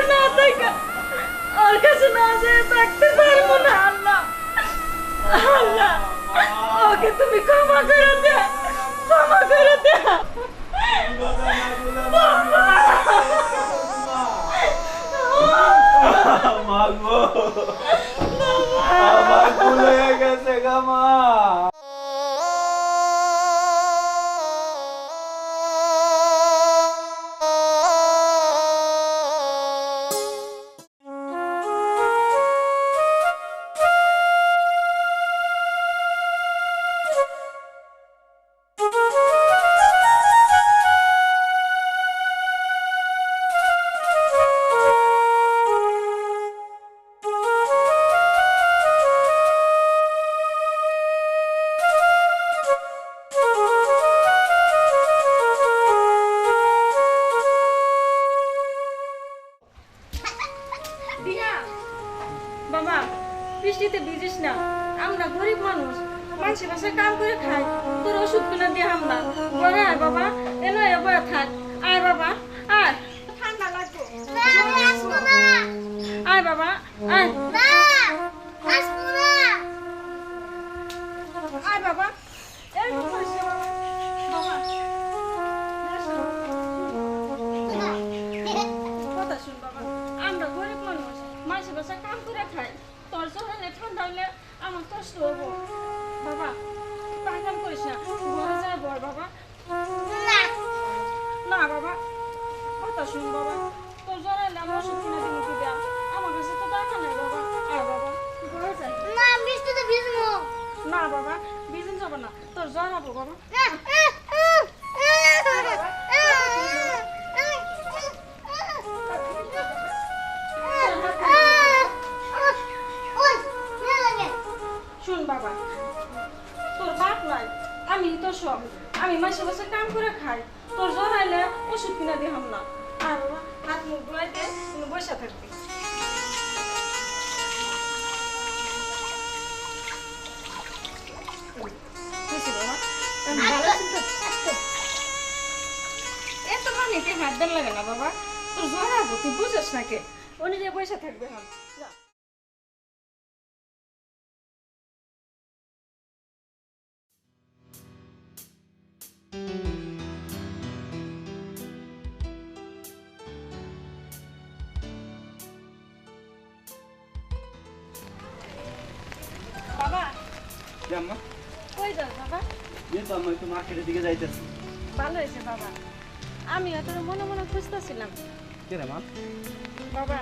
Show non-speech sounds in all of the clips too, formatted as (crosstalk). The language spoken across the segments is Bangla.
তো না থাকা ওর কাছে না যেয়ে থাকতে পারব না আল্লাহ। আল্লাহ ওকে তুমি ক্ষমা করে দে ক্ষমা করে দে। মাগো আমার ভুল গেছে গা মা। দিয়া বাবা বৃষ্টিতে ভিজিস না। আমরা গরিব মানুষ। মানুষের বাসায় কাম করে খাই তোর ওষুধ কিনে দিয়ে আমরা বলে আর বাবা এলো এবার থাক। আয় বাবা আয়। ঠান্ডা লাগবে। আয় বাবা আর আয় মাসে বাসা কাম করে খাই তোর জন্য ঠান্ডা হলে আমার কষ্ট হব। বাবা পাকাম করিস না। ঘরে যা বল বাবা। না। বাবা কথা শুন বাবা। তোর এলে আমার ওষুধ কিনে দিবি দেয়া? আমার কাছে তো টাকা নাই বাবা। আর বাবা ঘরে যাই না বাবা বিজিন যাব না। তোর জ্বর হব বাবা। সব। আমি মাসে মাসে কাম করে খাই। তোর জ্বর আইলে ওষুধ কিনা দিহাম না। আর হাত মুখ ধুয়ে বসে থাকবি। হাত দেন লাগে না বাবা। তোর জ্বর আবো তুই বুঝিস না কে উনি যে বসে থাকবে, হাম। বাবা। আম্মা? কই যাস বাবা? এই তো মার্কেটের দিকে যাইতেছি। ভালো হয়েছে বাবা। আমি তোর মনে মনে খুঁজতেছিলাম। কে রে মা? বাবা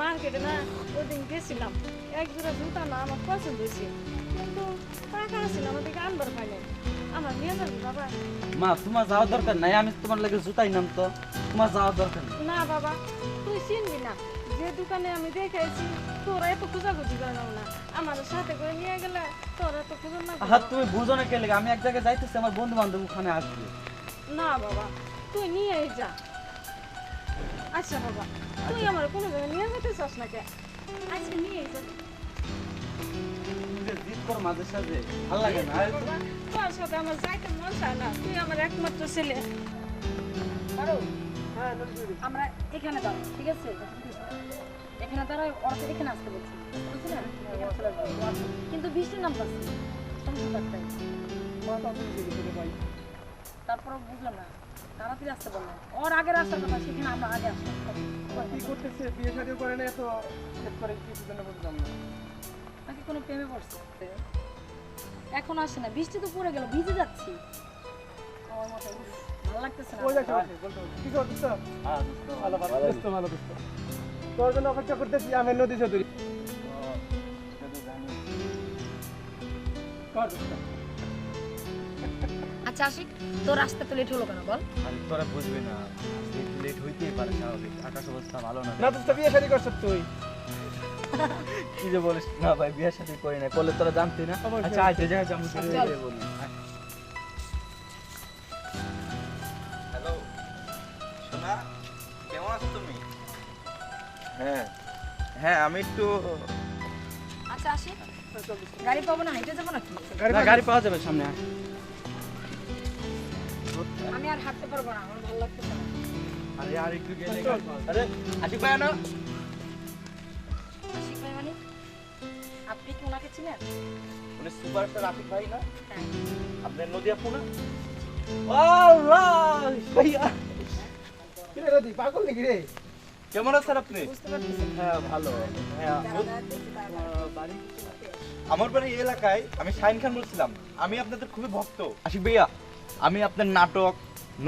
মার্কেটে না ওদিন গেছিলাম। এক জোড়া জুতা না আমার পছন্দ হয়েছে। কিন্তু টাকা ছিল আমার দিকে আনবার পাইনি আমার নিয়ে বাবা? মা তোমার যাওয়ার দরকার নাই আমি তোমার লাগে জুতাই নাম তো। তোমার যাওয়ার দরকার নেই। না বাবা তুই চিনবি না। যে দোকানে আমি দেখাইছি তোরা এত খোঁজাখুঁজি করে নাও না। আমার সাথে করে নিয়ে গেলে তোরা এত খোঁজ না আহা তুমি বুঝো না কে লেগে আমি এক জায়গায় যাইতেছি আমার বন্ধু বান্ধব ওখানে আসবে। না বাবা তুই নিয়ে যা। আচ্ছা বাবা তুই আমার কোনো জায়গায় নিয়ে যেতে চাস না কে? আচ্ছা নিয়ে যে। জিদ কর মাঝে সাথে ভালো লাগে না? তোর সাথে আমার যাইতে মন চায় না। তুই আমার একমাত্র ছেলে। পারো? আমরা এখানে দাও ঠিক আছে? এখানে দাঁড়াই ওরা এখানে আসতে বলছি। বুঝলেন। কিন্তু বৃষ্টির নাম পাচ্ছি। তারপর বুঝলাম না। তাড়াতাড়ি আসতে বললাম ওর আগের আসার কথা সেখানে আমরা আগে আসলাম কি করতেছে? বিয়ে শাদী করে না এত করে জন্য বুঝলাম না। নাকি কোনো প্রেমে পড়ছে? এখন আসে না বৃষ্টি তো পড়ে গেল ভিজে যাচ্ছি। আমার মাথায় ভালো লাগতেছে না। তোর জন্য অপেক্ষা করতেছি আমি নদী চৌধুরী। আচ্ছা আশিক তোর আসতে তো লেট হলো কেন বল। আরে তোরা বুঝবি না লেট হইতেই পারে স্বাভাবিক। আকাশ অবস্থা ভালো না। না দোস্ত বিয়ে শাদী করছ তুই। কি যে বলিস? না ভাই বিয়ের সাথে করি না করলে তোরা জানতি না। আচ্ছা আজ যে যাব বলি। হ্যালো সোনা কেমন আছো তুমি? হ্যাঁ। হ্যাঁ আমি একটু আচ্ছা আশিক গাড়ি পাবো না হেঁটে যাব নাকি? গাড়ি পাওয়া যাবে সামনে আমি আর হাঁটতে পারব না আমার ভালো লাগতেছে না। আরে আর একটু গেলে আরে আশিক ভাই না চিনেন উনি সুপারস্টার ভাই না? হ্যাঁ। আপনার আল্লাহ ভাইয়া। রদি পাগল নাকি রে? কেমন আছেন আপনি? হ্যাঁ ভালো। হ্যাঁ বাড়ি? আমার বাড়ি এলাকায় আমি শাহিন খান বলছিলাম। আমি আপনাদের খুবই ভক্ত। আশিক ভাইয়া আমি আপনার নাটক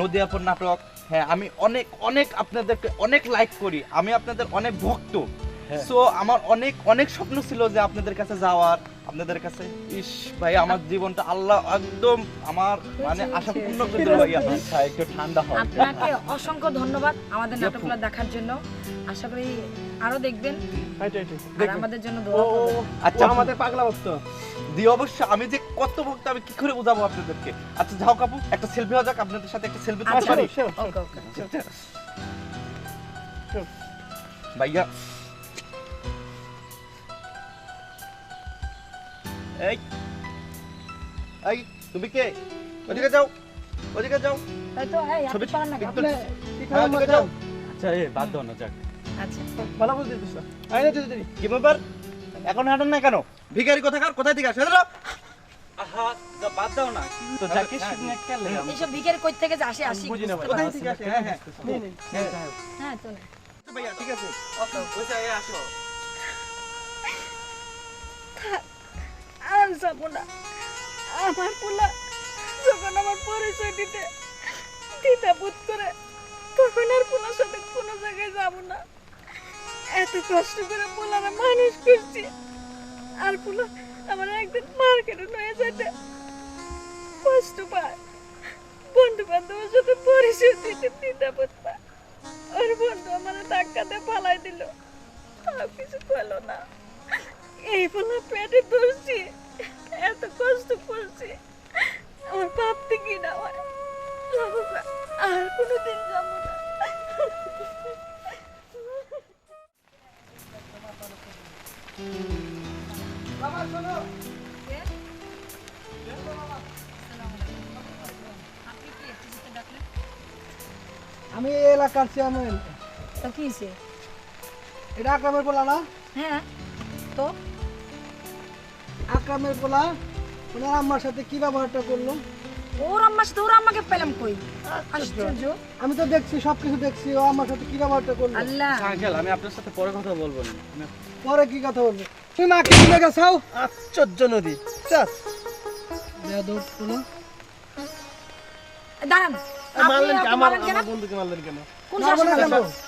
নদী আপন নাটক হ্যাঁ আমি অনেক অনেক আপনাদেরকে অনেক লাইক করি। আমি আপনাদের অনেক ভক্ত। সো আমার অনেক অনেক স্বপ্ন ছিল যে আপনাদের কাছে যাওয়ার আপনাদের কাছে। ইস ভাই আমার জীবনটা আল্লাহ একদম আমার মানে আশা পূর্ণ করে দিল ভাইয়া। আচ্ছা একটু ঠান্ডা হয় আপনাকে অসংখ্য ধন্যবাদ আমাদের নাটকগুলো দেখার জন্য। আশা করি আরও দেখবেন। আর আমাদের জন্য দোয়া আচ্ছা। আমাদের পাগলা ভক্ত। দি অবশ্য আমি যে কত ভক্ত আমি কি করে বোঝাবো আপনাদেরকে? আচ্ছা যাও কাপু একটা সেলফি হওয়া যাক আপনাদের সাথে একটা সেলফি আচ্ছা, পারি। ওকে ওকে। ভাইয়া এই এই তুমি কে? ওদিকে যাও ওদিকে যাও। তাই তো এই ছবি পারেন না আপনি হ্যাঁ, ওদিকে? যাও। আচ্ছা এ বাদ দাও না যাক। আচ্ছা। ভালো বুঝতে দিস আই না দিদি কি ব্যাপার? এখন হাঁটেন না কেন? ভিখারি কোথাকার? কোথায় থেকে আসে? দাঁড়া আহা যা বাদ দাও না। তো যাকে শুনে একটা এইসব ভিখারি কই থেকে আসে আসি বুঝি না ভাই। কোথায় থেকে আসে? হ্যাঁ হ্যাঁ। নেই হ্যাঁ তো ভাইয়া ঠিক আছে। ওকে ওকে আসো। আর যাব না। আমার পোলা যখন আমার পরিচয় দিতে দিতে করে, তখন আর পোলার সাথে কোনো জায়গায় যাব না। এত কষ্ট করে পোলারা মানুষ করছি। আর পোলা আমার একদিন মার্কেটে নিয়ে যেতে। কষ্ট পায়। বন্ধু বান্ধবের সাথে পরিচয় দিতে দিতে বুধ পায়। ওর বন্ধু আমার ধাক্কা দিয়ে পালাই দিল। তাও কিছু করল না। এই পেটে ধরছি। এত কষ্ট করছি। আমার ভাবতে কি না আর কোনোদিন যাব না। আমি এই এলাকার চেয়ারম্যান তো কি এটা আকরামের পোলা না? হ্যাঁ। তো? আকরামের পোলা ওনার আম্মার সাথে কি ব্যবহারটা করল? ওর আম্মার সাথে ওর আম্মাকে পেলাম কই? আশ্চর্য। আমি তো দেখছি সবকিছু দেখছি ও আমার সাথে কি ব্যবহারটা করল? আল্লাহ। আঙ্কেল আমি আপনার সাথে পরে কথা বলব না। পরে কি কথা বলবে? তুই মাকে ভুলে গেছাও? আশ্চর্য নদী। চাস বেয়াদব পোলা। দাঁড়ান। মারলেন আমার বন্ধুকে কেন?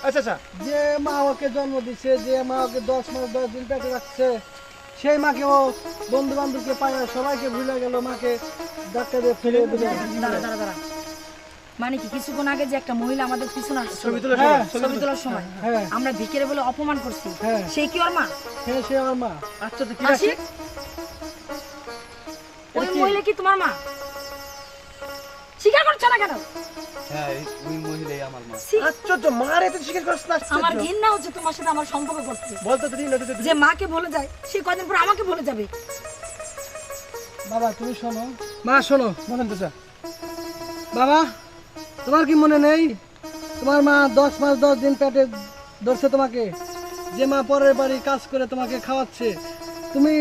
আচ্ছা আচ্ছা। যে মা ওকে জন্ম দিছে যে মা ওকে দশ মাস দশ দিন পেটে রাখছে সেই মাকে ও বন্ধু বান্ধবকে পায় সবাইকে ভুলে গেল মাকে ডাক্তার দিয়ে ফেলে দিল। দাঁড়া দাঁড়া দাঁড়া মানে কি কিছুক্ষণ আগে যে একটা মহিলা আমাদের পিছনে আসছে ছবি তোলার সময়, তোলার সময়। হ্যাঁ আমরা ভিকেরে বলে অপমান করছি। হ্যাঁ। সেই কি ওর মা? হ্যাঁ সে আমার মা। আচ্ছা তো কি আসি ওই মহিলা কি তোমার মা? স্বীকার করছ না কেন? হ্যাঁ ওই মহিলাই আমার মা। আশ্চর্য মার এত স্বীকার করছ না আমার ঘৃণা হচ্ছে তোমার সাথে আমার সম্পর্ক করতে। বলতো তো যে মাকে বলে যায় সে কদিন পর আমাকে বলে যাবে। বাবা তুমি শোনো। মা শোনো। বলেন তো বাবা তোমার কি মনে নেই? তোমার মা দশ মাস দশ দিন পেটে ধরছে তোমাকে। যে মা পরের বাড়ি কাজ করে তোমাকে খাওয়াচ্ছে। তুমি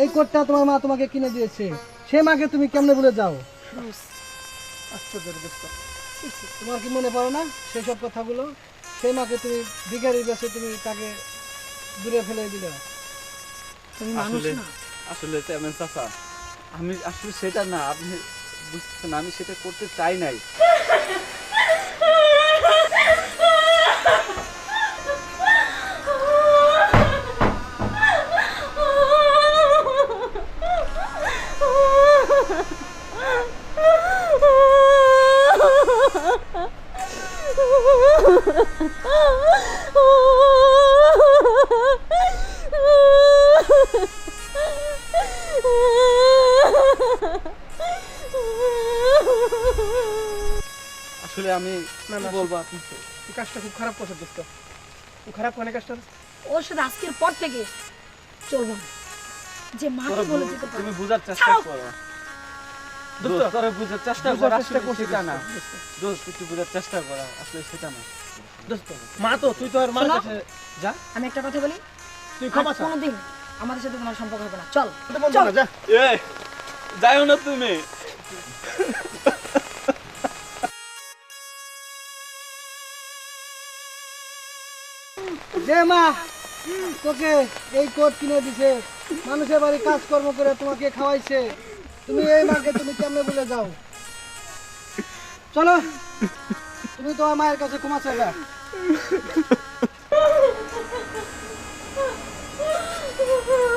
এই কোটটা তোমার মা তোমাকে কিনে দিয়েছে। সে মাকে তুমি কেমনে ভুলে যাও? আশ্চর্য। তোমার কি মনে পড়ে না? সেই সব কথাগুলো? সেই মাকে তুমি ভিখারির কাছে তুমি তাকে দূরে ফেলে দিলে। তুমি মানুষ আসলে না। আসলে তেমন চাচা। আমি আসলে সেটা না আপনি বুঝতেছেন আমি সেটা করতে চাই নাই। আমি না, না, কি বলব আপনি? এই কাজটা খুব খারাপ করছে দোস্ত। খুব খারাপ মানে কাজটা? ওর সাথে আজকের পর থেকে চলবো না। যে মাকে বলে যেতে পারো। তুমি বোঝার চেষ্টা করো। দোস্ত তোরা বুঝার চেষ্টা কর করছি, না। দোস্ত। একটু বুঝার চেষ্টা কর আসলে সেটা না। দোস্ত মা তো তুই তো আর মার কাছে যা। আমি একটা কথা বলি। তুই ক্ষমা কোনোদিন আমাদের সাথে তোমার সম্পর্ক হবে না। চল। বলব যা। এ যাইও না তুমি। যে মা। তোকে এই কোট কিনে দিছে। মানুষের বাড়ি কাজকর্ম করে তোমাকে খাওয়াইছে। তুমি এই মাকে তুমি কেমনে বলে যাও? চলো, তুমি তোমার মায়ের কাছে ক্ষমা চাইবা। বাবা (laughs)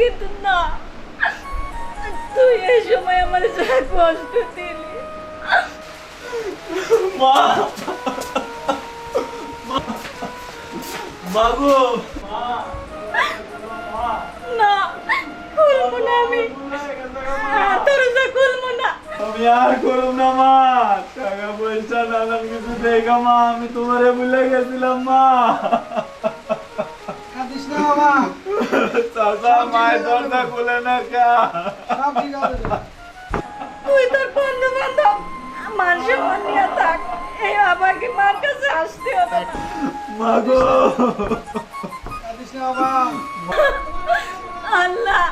কিন্তু না। তুই এই সময় আমার যা কষ্ট দিলি। মা। মাগো না খুলবো না আমি। তোর যা খুলবো না। আমি আর করব না মা। টাকা পয়সা নানান কিছু দেখা মা। আমি তোমারে ভুলে গেছিলাম মা। কাঁদিস না বাবা চাচা মায়ের দরজা খুলে না। কা তুই তোর বন্ধু বান্ধব মানুষ নিয়ে থাক। এই বাবাকে মার কাছে আসতে হবে মাগো। আল্লাহ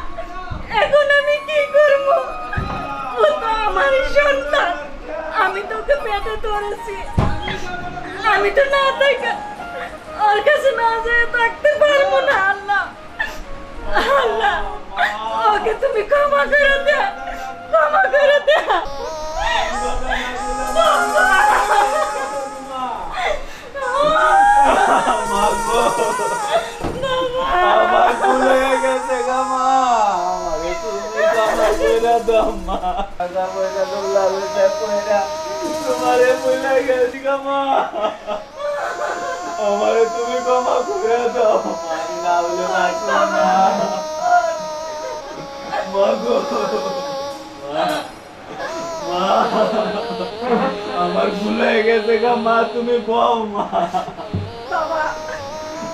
এখন আমি কি করব? ও তো আমার সন্তান। আমি তোকে পেটে ধরেছি। আমি তো না থাকা ওর কাছে না যেয়ে থাকতে আমি না হলে বাঁচব না মাগো মা মা আমার ভুলে গেছে গা মা তুমি কও মা বাবা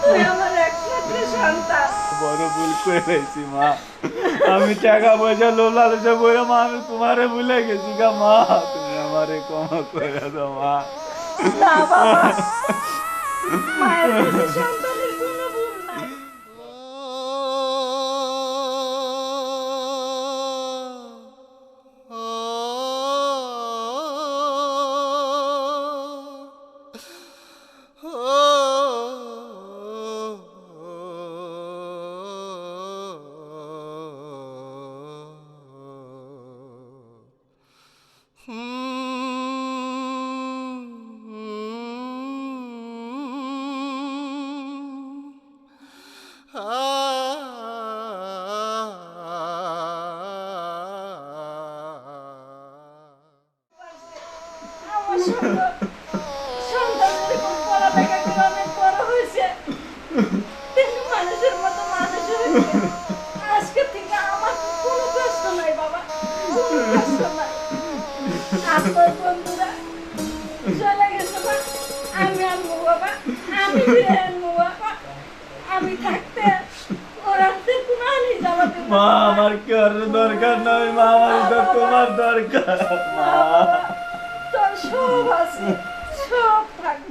তুই আমার একমাত্র সন্তান বড় ভুল করে ফেলছি মা আমি টাকা পয়সা লোলা লোচা বইরা মা আমি তোমারে ভুলে গেছি গা মা তুমি আমারে ক্ষমা করে দাও মা না বাবা মায়ের কাছে আমার (laughs) থাকতে মা আমার কার দরকার নয়? মা আমার তো তোমার দরকার। মা তোর সব আছে সব থাকব।